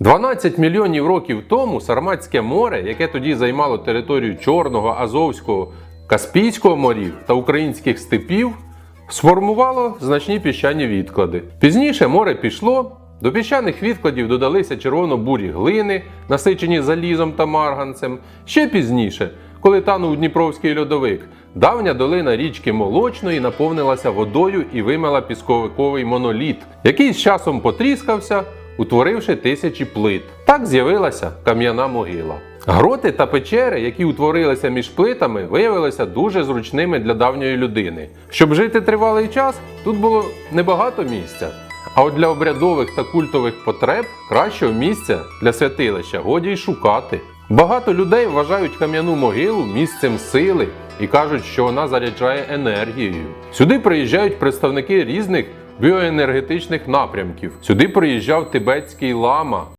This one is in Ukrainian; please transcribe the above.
12 мільйонів років тому Сарматське море, яке тоді займало територію Чорного, Азовського, Каспійського морів та українських степів, сформувало значні піщані відклади. Пізніше море пішло. До піщаних відкладів додалися червоно-бурі глини, насичені залізом та марганцем. Ще пізніше, коли танув Дніпровський льодовик, давня долина річки Молочної наповнилася водою і вимила пісковиковий моноліт, який з часом потріскався, утворивши тисячі плит. Так з'явилася кам'яна могила. Гроти та печери, які утворилися між плитами, виявилися дуже зручними для давньої людини. Щоб жити тривалий час, тут було небагато місця. А от для обрядових та культових потреб кращого місця для святилища годі й шукати. Багато людей вважають кам'яну могилу місцем сили і кажуть, що вона заряджає енергією. Сюди приїжджають представники різних біоенергетичних напрямків. Сюди приїжджав тибетський лама,